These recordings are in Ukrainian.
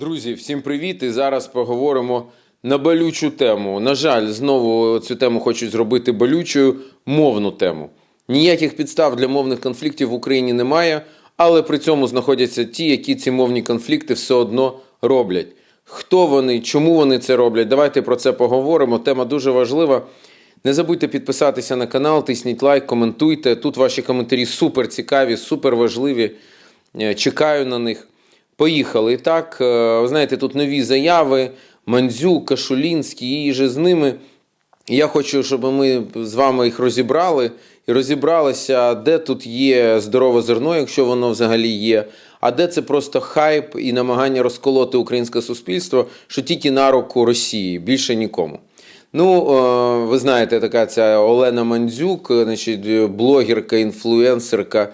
Друзі, всім привіт! І зараз поговоримо на болючу тему. На жаль, знову цю тему хочуть зробити болючою мовну тему. Ніяких підстав для мовних конфліктів в Україні немає, але при цьому знаходяться ті, які ці мовні конфлікти все одно роблять. Хто вони, чому вони це роблять? Давайте про це поговоримо. Тема дуже важлива. Не забудьте підписатися на канал, тисніть лайк, коментуйте. Тут ваші коментарі супер цікаві, супер важливі. Е, Чекаю на них. Поїхали. Так, е, ви знаєте, тут нові заяви. Мандзюк, Кашулінський і же з ними. Я хочу, щоб ми з вами їх розібрали і розібралися, де тут є здорове зерно, якщо воно взагалі є, а де це просто хайп і намагання розколоти українське суспільство, що тільки на руку Росії, більше нікому. Ну, е, ви знаєте, така ця Олена Мандзюк, е, значить, блогерка, інфлюенсерка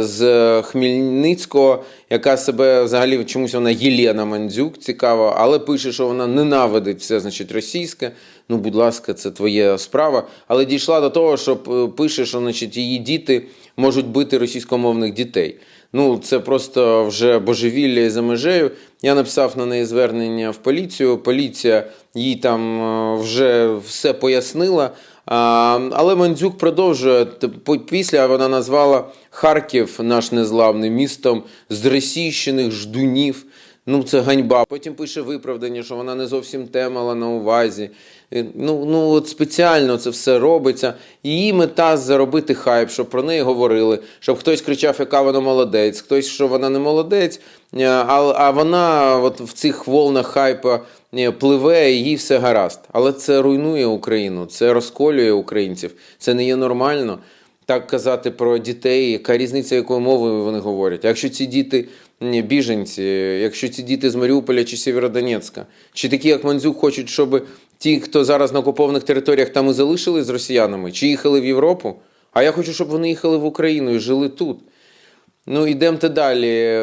з Хмельницького, яка себе взагалі чомусь вона Єлена Мандзюк, цікаво, але пише, що вона ненавидить все, значить, російське. Ну, будь ласка, це твоя справа. Але дійшла до того, що е, пише, що значить, її діти можуть бити російськомовних дітей. Ну, це просто вже божевілля за межею. Я написав на неї звернення в поліцію. Поліція їй там е, вже все пояснила. Але Мандзюк продовжує після вона назвала Харків наш незламний містом зросійщених ждунів. Ну, це ганьба. Потім пише виправдання, що вона не зовсім те мала на увазі. Е, Ну, ну от спеціально це все робиться. Її мета заробити хайп, щоб про неї говорили, щоб хтось кричав, яка вона молодець, хтось, що вона не молодець, е, а, а вона от в цих волнах хайпа е, пливе, і їй все гаразд. Але це руйнує Україну, це розколює українців. Це не є нормально так казати про дітей, яка різниця, якою мовою вони говорять. Якщо ці діти біженці, якщо ці діти з Маріуполя чи Сєвєродонецька, чи такі, як Мандзюк, хочуть, щоб ті, хто зараз на окупованих територіях там і залишились з росіянами, чи їхали в Європу, а я хочу, щоб вони їхали в Україну і жили тут. Ну, йдемте далі.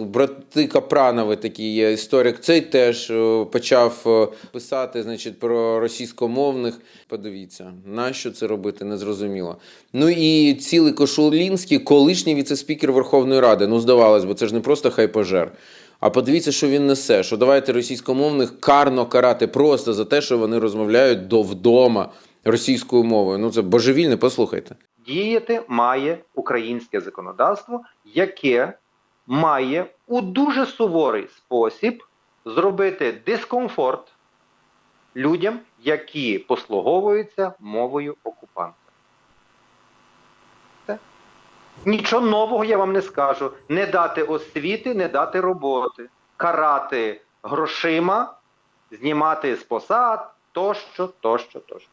Брати Капранови такі є історик. Цей теж е, почав е, писати значить, про російськомовних. Подивіться, нащо це робити, незрозуміло. Ну і цілий Кошулінський, колишній віцеспікер Верховної Ради. Ну, здавалось, бо це ж не просто хайпожер. А подивіться, що він несе. Що давайте російськомовних карно карати просто за те, що вони розмовляють до вдома російською мовою. Ну це божевільне, послухайте. Діяти має українське законодавство, яке має у дуже суворий спосіб зробити дискомфорт людям, які послуговуються мовою окупанта. Нічого нового я вам не скажу. Не дати освіти, не дати роботи, карати грошима, знімати з посад, тощо, тощо, тощо.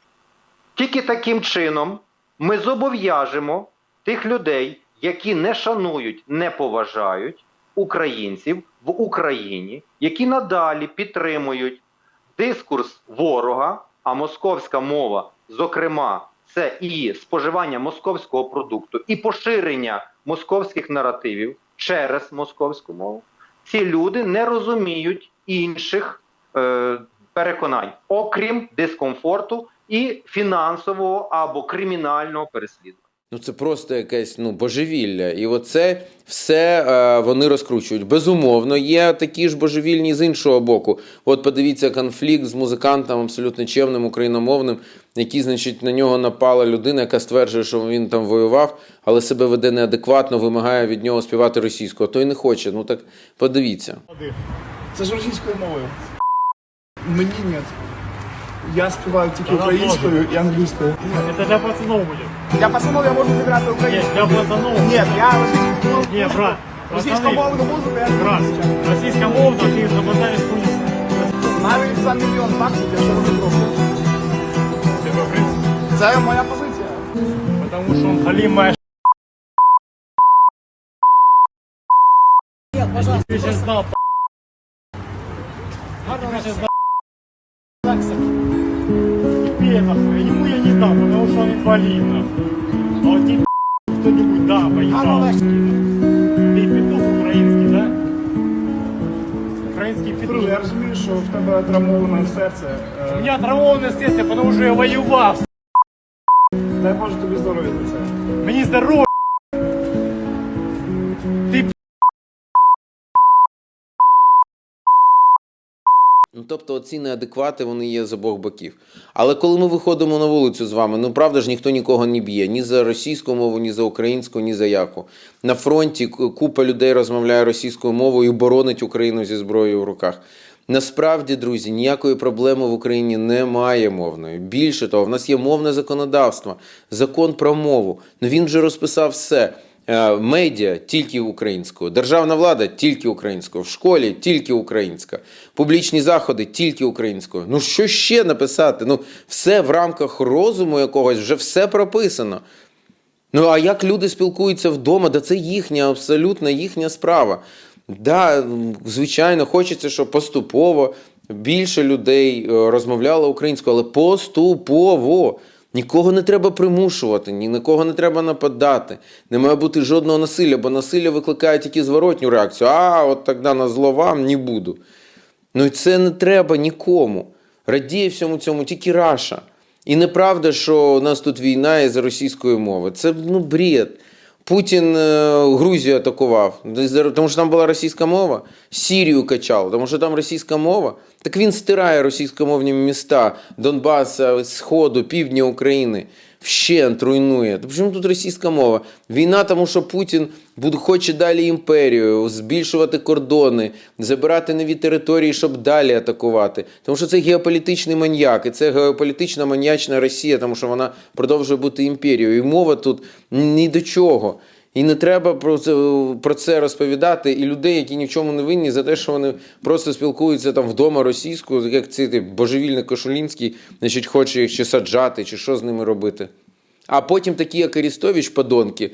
Тільки таким чином ми зобов'яжемо тих людей, які не шанують, не поважають українців в Україні, які надалі підтримують дискурс ворога, а московська мова, зокрема, це і споживання московського продукту, і поширення московських наративів через московську мову. Ці люди не розуміють інших е, переконань, окрім дискомфорту і фінансового або кримінального переслідування. Ну це просто якесь ну божевілля. І оце все е, вони розкручують. Безумовно, є такі ж божевільні з іншого боку. От подивіться конфлікт з музикантом абсолютно чемним україномовним, який, значить, на нього напала людина, яка стверджує, що він там воював, але себе веде неадекватно, вимагає від нього співати російською. А той не хоче. Ну так подивіться. Це ж російською мовою. Мені ні. Я співаю тільки українською і англійською. Это для пацанов будет. Для пацанов я можу зіграти Нет, українською. для пацанов. Ні, я російську мову. Не, брат. Пацаны, Російськомовну музику я брат. не слухаю. Российская мова, ты замотаешь хуйню. Навіть за мільйон баксів я цього не роблю. Тебе, в принципе. Це моя позиція. Потому что он халимая Ты сейчас знал, Ты сейчас знал, Тебе это, ему я не дам, потому что он инвалид. нахуй. А вот тебе кто-нибудь да, поебал. Ты петух украинский, да? Украинский Друже, петух. я розумію, що в тебе травмоване серце. У Е, меня травмованное сердце, потому что я воевал. Дай Боже тобі здоров'я за це. Мені здорово. Тобто ці неадеквати вони є з обох боків. Але коли ми виходимо на вулицю з вами, ну правда ж ніхто нікого не б'є ні за російську мову, ні за українську, ні за яку. На фронті купа людей розмовляє російською мовою і боронить Україну зі зброєю в руках. Насправді, друзі, ніякої проблеми в Україні немає мовної. Більше того, в нас є мовне законодавство, закон про мову. Ну він вже розписав все. Е, Медіа тільки українською, державна влада тільки українською, в школі тільки українська, публічні заходи тільки українською. Ну що ще написати? Ну все в рамках розуму якогось вже все прописано. Ну а як люди спілкуються вдома? Да це їхня, абсолютно їхня справа. Да, звичайно, хочеться, щоб поступово більше людей е, розмовляло українською, але поступово. Нікого не треба примушувати, ні на кого не треба нападати. Не має бути жодного насилля, бо насилля викликає тільки зворотню реакцію. А, от тоді на зло вам не буду. Ну і це не треба нікому. Радіє всьому цьому тільки Раша. І неправда, що у нас тут війна із російської мови. Це ну бред. Путін е, Грузію атакував, тому що там була російська мова. Сірію качав, тому що там російська мова. Так він стирає російськомовні міста Донбаса, Сходу, півдня України. Вщент руйнує. Та чому тут російська мова? Війна, тому що Путін хоче далі імперію, збільшувати кордони, забирати нові території, щоб далі атакувати. Тому що це геополітичний маньяк, і це геополітична маньячна Росія, тому що вона продовжує бути імперією. І мова тут ні до чого. І не треба про це, про це розповідати. І людей, які ні в чому не винні, за те, що вони просто спілкуються там вдома російською, як цей тип божевільний Кошулінський, значить, хоче їх чи саджати, чи що з ними робити. А потім такі, як Арістович, подонки,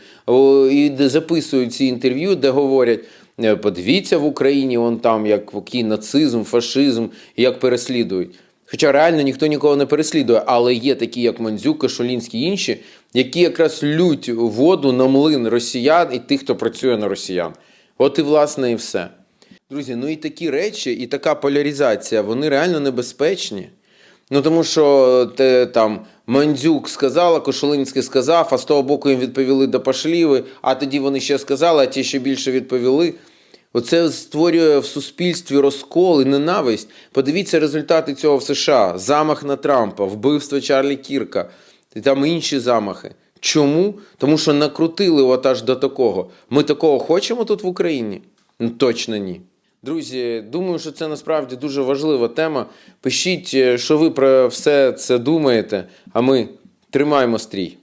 і записують ці інтерв'ю, де говорять: е, подивіться в Україні, он там як який нацизм, фашизм, як переслідують. Хоча реально ніхто нікого не переслідує, але є такі, як Мандзюк, і інші, які якраз лють воду на млин росіян і тих, хто працює на росіян. От і власне і все. Друзі, ну і такі речі, і така поляризація, вони реально небезпечні. Ну тому що те, там Мандзюк сказала, Кошулинський сказав, а з того боку їм відповіли да пошліви, а тоді вони ще сказали, а ті ще більше відповіли. Оце створює в суспільстві розкол і ненависть. Подивіться результати цього в США: замах на Трампа, вбивство Чарлі Кірка і там інші замахи. Чому? Тому що накрутили от аж до такого. Ми такого хочемо тут в Україні? Ну точно ні. Друзі, думаю, що це насправді дуже важлива тема. Пишіть, е, що ви про все це думаєте, а ми тримаємо стрій.